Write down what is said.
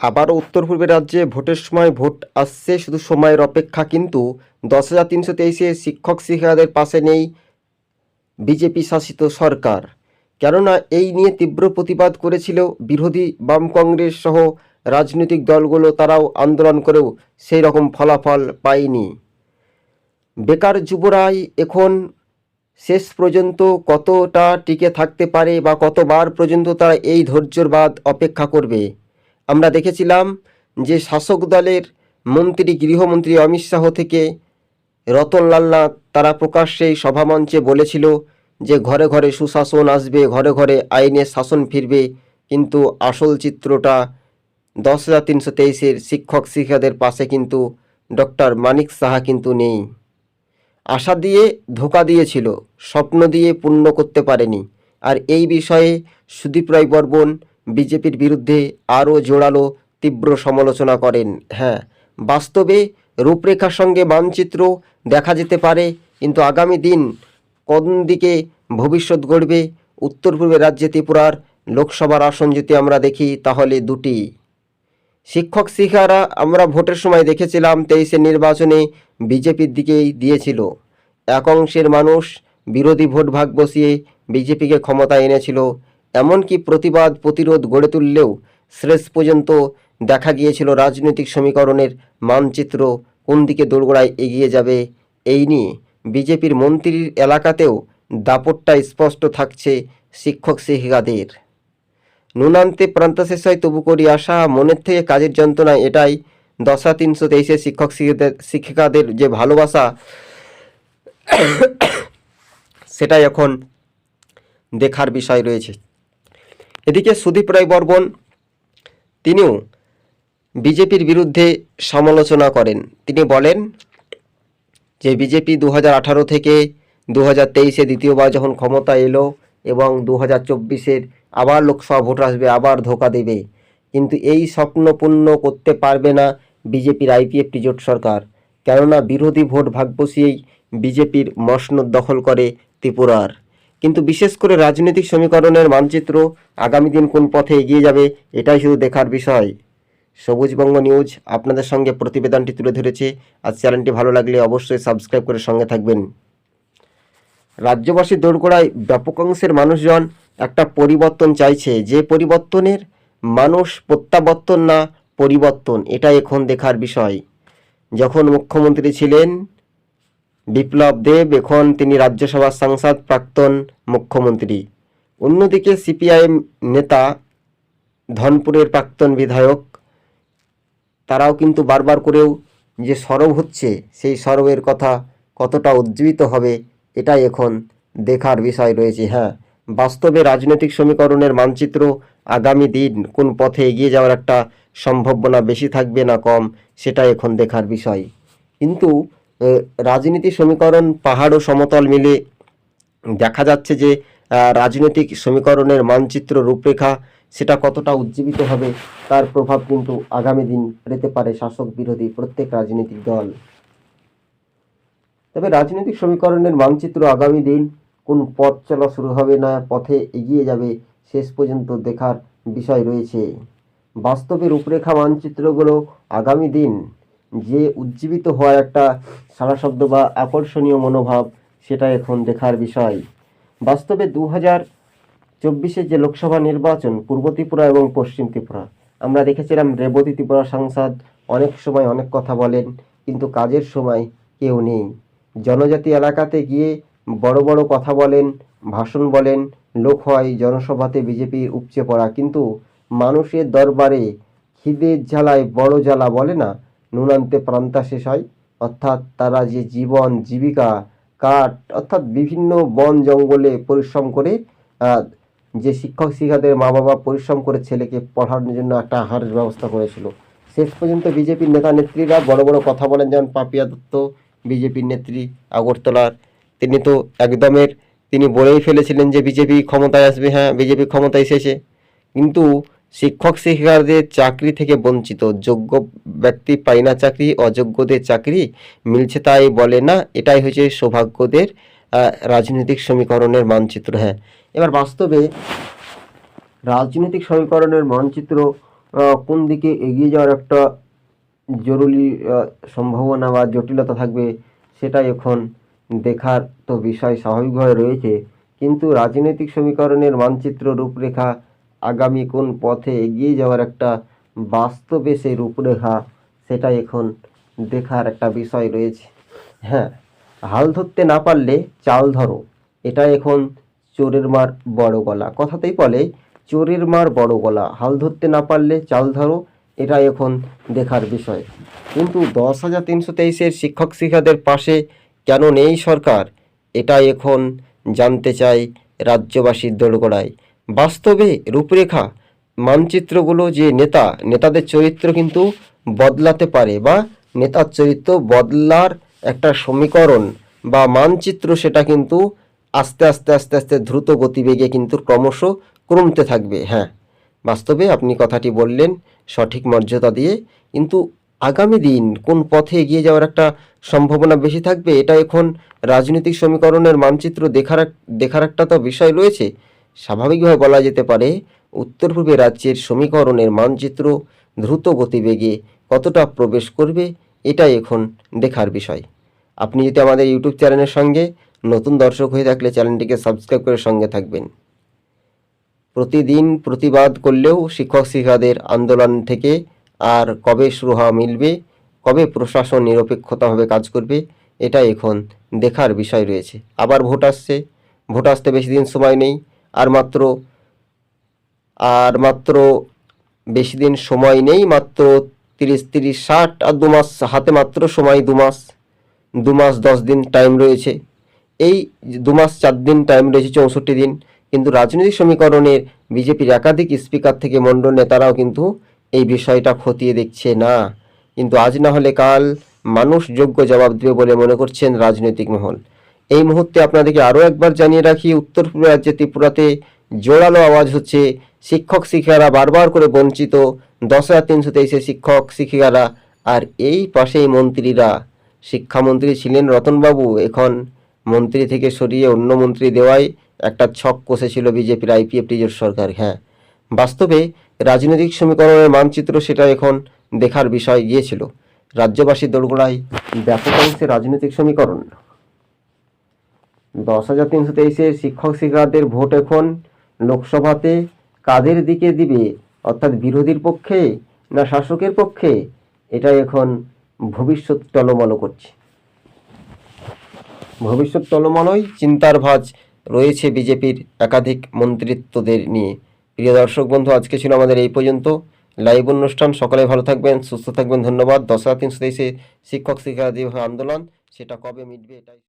আবারও উত্তর পূর্বের রাজ্যে ভোটের সময় ভোট আসছে, শুধু সময়ের অপেক্ষা কিন্তু দশ হাজার তিনশো তেইশে শিক্ষক শিক্ষিকাদের পাশে নেই বিজেপি শাসিত সরকার। কেননা এই নিয়ে তীব্র প্রতিবাদ করেছিল বিরোধী বাম কংগ্রেস সহ রাজনৈতিক দলগুলো, তারাও আন্দোলন করেও সেই রকম ফলাফল পায়নি। বেকার যুবরাই এখন শেষ পর্যন্ত কতটা টিকে থাকতে পারে বা কতবার পর্যন্ত তারা এই ধৈর্যর বাদ অপেক্ষা করবে? আমরা দেখেছিলাম যে শাসক দলের মন্ত্রী, গৃহমন্ত্রী অমিত শাহ থেকে রতনলাল নাথ তারা প্রকাশ্যেই সভামঞ্চে বলেছিল যে ঘরে ঘরে সুশাসন আসবে, ঘরে ঘরে আইনের শাসন ফিরবে। কিন্তু আসল চিত্রটা দশ হাজার তিনশো তেইশের শিক্ষক শিক্ষাদের পাশে কিন্তু ডক্টর মানিক সাহা কিন্তু নেই। আশা দিয়ে ধোকা দিয়েছিল, স্বপ্ন দিয়ে পূর্ণ করতে পারেনি। আর এই বিষয়ে সুদীপ রায় বর্মন বিজেপির বিরুদ্ধে আরও জোরালো, তীব্র সমালোচনা করেন। হ্যাঁ বাস্তবে রূপরেখার সঙ্গে মানচিত্র দেখা যেতে পারে, কিন্তু আগামী দিন কোন দিকে ভবিষ্যৎ গড়বে, উত্তর পূর্বের রাজ্যে ত্রিপুরার লোকসভার আসন যদি আমরা দেখি, তাহলে দুটি। শিক্ষক শিক্ষারা আমরা ভোটের সময় দেখেছিলাম তেইশে নির্বাচনে বিজেপির দিকেই দিয়েছিল। এক অংশের মানুষ বিরোধী ভোট ভাগ বসিয়ে বিজেপিকে ক্ষমতায় এনেছিল। এমনকি প্রতিবাদ প্রতিরোধ গড়ে তুললেও শেষ পর্যন্ত দেখা গিয়েছিল রাজনৈতিক সমীকরণের মানচিত্র কোন দিকে দোরগোড়ায় এগিয়ে যাবে, এই নিয়ে বিজেপির মন্ত্রীর এলাকাতেও দাপটটা স্পষ্ট থাকছে শিক্ষক শিক্ষিকাদের। নুনান্তে প্রান্তশেষ হয় তবু করি আশা, মনের থেকে কাজের যন্ত্রণা এটাই দশা তিনশো তেইশে শিক্ষক শিক্ষিকাদের শিক্ষিকাদের যে ভালোবাসা, সেটাই এখন দেখার বিষয় রয়েছে। এদিকে সুদীপ রায় বর্মন, তিনিও বিজেপির বিরুদ্ধে সমালোচনা করেন। তিনি বলেন যে, বিজেপি দু আঠারো থেকে দু হাজার তেইশে দ্বিতীয়বার যখন ক্ষমতা এলো এবং দু হাজার চব্বিশের আবার লোকসভা ভোট আসবে, আবার ধোকা দেবে। কিন্তু এই স্বপ্ন পূর্ণ করতে পারবে না বিজেপির আইপিএফটি জোট সরকার। কেননা বিরোধী ভোট ভাগ বসিয়েই বিজেপির মসনদ দখল করে ত্রিপুরার। কিন্তু বিশেষ করে রাজনৈতিক সমীকরণের মানচিত্র আগামী দিন কোন পথে এগিয়ে যাবে, এটাই শুধু দেখার বিষয়। সবুজবঙ্গ নিউজ আপনাদের সঙ্গে প্রতিবেদনটি তুলে ধরেছে। আর চ্যানেলটি ভালো লাগলে অবশ্যই সাবস্ক্রাইব করে সঙ্গে থাকবেন। রাজ্যবাসীর দোরগোড়ায় ব্যাপক অংশের মানুষজন একটা পরিবর্তন চাইছে। যে পরিবর্তনের মানুষ প্রত্যাবর্তন না, পরিবর্তন এটা এখন দেখার বিষয়। যখন মুখ্যমন্ত্রী ছিলেন বিপ্লব দেব এখন তিনি রাজ্যসভার সাংসদ, প্রাক্তন মুখ্যমন্ত্রী। অন্যদিকে সিপিআইএম নেতা, ধনপুরের প্রাক্তন বিধায়ক, তারাও কিন্তু বারবার করেও যে সরব হচ্ছে, সেই সরবের কথা কতটা উজ্জীবিত হবে, এটাই এখন দেখার বিষয় রয়েছে। হ্যাঁ বাস্তবে রাজনৈতিক সমীকরণের মানচিত্র আগামী দিন কোন পথে এগিয়ে যাওয়ার একটা সম্ভাবনা বেশি থাকবে না কম সেটা এখন দেখার বিষয়। কিন্তু রাজনীতি সমীকরণ, পাহাড় ও সমতল মিলে দেখা যাচ্ছে যে রাজনৈতিক সমীকরণের মানচিত্র রূপরেখা সেটা কতটা উজ্জীবিত হবে তার প্রভাব কিন্তু আগামী দিন পেতে পারে শাসক বিরোধী প্রত্যেক রাজনৈতিক দল। তবে রাজনৈতিক সমীকরণের মানচিত্র আগামী দিন কোন পথ চলা শুরু হবে না পথে এগিয়ে যাবে শেষ পর্যন্ত দেখার বিষয় রয়েছে। বাস্তবে রূপরেখা মানচিত্রগুলো আগামী দিন যে উজ্জীবিত হওয়ার একটা সারা শব্দ বা আকর্ষণীয় মনোভাব, সেটা এখন দেখার বিষয়। বাস্তবে দু হাজার চব্বিশে যে লোকসভা নির্বাচন, পূর্ব ত্রিপুরা এবং পশ্চিম ত্রিপুরা, আমরা দেখেছিলাম রেবতী ত্রিপুরা সাংসদ অনেক সময় অনেক কথা বলেন, কিন্তু কাজের সময় কেউ নেই। জনজাতি এলাকাতে গিয়ে বড় বড় কথা বলেন, ভাষণ বলেন, লোক হয়, জনসভাতে বিজেপির উপচে পড়া, কিন্তু মানুষের দরবারে খিদের জ্বালায় বড় জ্বালা বলে না। নুনান্তে প্রান্তা শেষ হয়। অর্থাৎ তারা যে জীবন, জীবিকা, কাঠ, অর্থাৎ বিভিন্ন বন জঙ্গলে পরিশ্রম করে যে শিক্ষক শিক্ষাদের মা বাবা পরিশ্রম করে ছেলেকে পড়ানোর জন্য একটা আহারের ব্যবস্থা করেছিল। শেষ পর্যন্ত বিজেপির নেতা নেত্রীরা বড় বড় কথা বলেন, যেমন পাপিয়া দত্ত, বিজেপির নেত্রী আগরতলার। তিনি তো একদমের, তিনি বলেই ফেলেছিলেন যে বিজেপি ক্ষমতায় আসবে হ্যাঁ বিজেপি ক্ষমতায় এসেছে। কিন্তু শিক্ষক শিক্ষিকাদের চাকরি থেকে বঞ্চিত। যোগ্য ব্যক্তি পায় না চাকরি, অযোগ্যদের চাকরি মিলছে তাই বলে না। এটাই হচ্ছে সৌভাগ্যদের রাজনৈতিক সমীকরণের মানচিত্র। হ্যাঁ এবার বাস্তবে রাজনৈতিক সমীকরণের মানচিত্র কোন দিকে এগিয়ে যাওয়ার একটা জরুরি সম্ভাবনা বা জটিলতা থাকবে সেটা এখন দেখার তো বিষয় স্বাভাবিকভাবে রয়েছে। কিন্তু রাজনৈতিক সমীকরণের মানচিত্র রূপরেখা আগামী কোন পথে এগিয়ে যাওয়ার একটা বাস্তবে সেই রূপরেখা, সেটা এখন দেখার একটা বিষয় রয়েছে। হ্যাঁ হাল ধরতে না পারলে চাল ধরো এটা এখন চোরের মার বড় গলা। কথাতেই বলে, চোরের মার বড় গলা। হাল ধরতে না পারলে চাল ধরো এটা এখন দেখার বিষয়। কিন্তু দশ হাজার তিনশো তেইশের শিক্ষক শিক্ষাদের পাশে কেন নেই সরকার? এটা এখন জানতে চাই রাজ্যবাসীর দোরগোড়ায়। বাস্তবে রূপরেখা মানচিত্রগুলো যে নেতা, নেতাদের চরিত্র কিন্তু বদলাতে পারে বা নেতার চরিত্র বদলার একটা সমীকরণ বা মানচিত্র সেটা কিন্তু আস্তে আস্তে আস্তে আস্তে দ্রুত গতিবেগে কিন্তু ক্রমশ কমতে থাকবে। হ্যাঁ বাস্তবে আপনি কথাটি বললেন সঠিক মর্যাদা দিয়ে। কিন্তু আগামী দিন কোন পথে এগিয়ে যাওয়ার একটা সম্ভাবনা বেশি থাকবে, এটা এখন রাজনৈতিক সমীকরণের মানচিত্র দেখার দেখার একটা তো বিষয় রয়েছে। স্বাভাবিকভাবে বলা যেতে পারে উত্তর পূর্বে রাজ্যের সমীকরণের মানচিত্র দ্রুত গতিবেগে কতটা প্রবেশ করবে, এটাই এখন দেখার বিষয়। আপনি যদি আমাদের ইউটিউব চ্যানেলের সঙ্গে নতুন দর্শক হয়ে থাকলে চ্যানেলটিকে সাবস্ক্রাইব করে সঙ্গে থাকবেন। প্রতিদিন প্রতিবাদ করলেও শিক্ষক শিক্ষাদের আন্দোলন থেকে আর কবে শুরু হওয়া মিলবে, কবে প্রশাসন নিরপেক্ষতাভাবে কাজ করবে, এটা এখন দেখার বিষয় রয়েছে। আবার ভোট আসছে, ভোট আসতে বেশি দিন সময় নেই আর মাত্র আর মাত্র বেশি দিন সময় নেই, মাত্র তিরিশ তিরিশ, ষাট, আর দু মাস, হাতে মাত্র সময় দু মাস দু মাস দশ দিন টাইম রয়েছে। এই দু মাস চার দিন টাইম রয়েছে, চৌষট্টি দিন। কিন্তু রাজনৈতিক সমীকরণের বিজেপির একাধিক স্পিকার থেকে মণ্ডল নেতারাও কিন্তু এই বিষয়টা খতিয়ে দেখছে না। কিন্তু আজ না হলে কাল মানুষ যোগ্য জবাব দেবে বলে মনে করছেন রাজনৈতিক মহল। এই মুহূর্তে আপনাদেরকে আরও একবার জানিয়ে রাখি উত্তর পূর্ব রাজ্যে ত্রিপুরাতে জোরালো আওয়াজ হচ্ছে। শিক্ষক, শিক্ষিকারা বারবার করে বঞ্চিত। দশ হাজার তিনশো তেইশে শিক্ষক, শিক্ষিকারা আর এই পাশেই মন্ত্রীরা। শিক্ষামন্ত্রী ছিলেন রতনবাবু, এখন মন্ত্রী থেকে সরিয়ে অন্য মন্ত্রী দেওয়ায় একটা ছক কষেছিল বিজেপির আইপিএফ টিজোর সরকার হ্যাঁ। বাস্তবে রাজনৈতিক সমীকরণের মানচিত্র সেটা এখন দেখার বিষয় গিয়েছিল। রাজ্যবাসীর দোরগোড়ায় ব্যাপক অংশে রাজনৈতিক সমীকরণ। দশ হাজার তিনশো তেইশের শিক্ষক শিক্ষার্থীদের ভোট এখন লোকসভাতে কাদের দিকে দিবে? অর্থাৎ বিরোধীর পক্ষে না শাসকের পক্ষে? এটাই এখন ভবিষ্যৎ টলমল করছে। ভবিষ্যৎ টলমলই চিন্তার ভাঁজ রয়েছে বিজেপির একাধিক মন্ত্রিত্বদের নিয়ে। প্রিয় দর্শক বন্ধু, আজকে ছিল আমাদের এই পর্যন্ত। লাইভ অনুষ্ঠান সকালে ভালো থাকবেন, সুস্থ থাকবেন, ধন্যবাদ। দশ হাজার তিনশো তেইশে শিক্ষক শিক্ষার্থী আন্দোলন, সেটা কবে মিটবে এটাই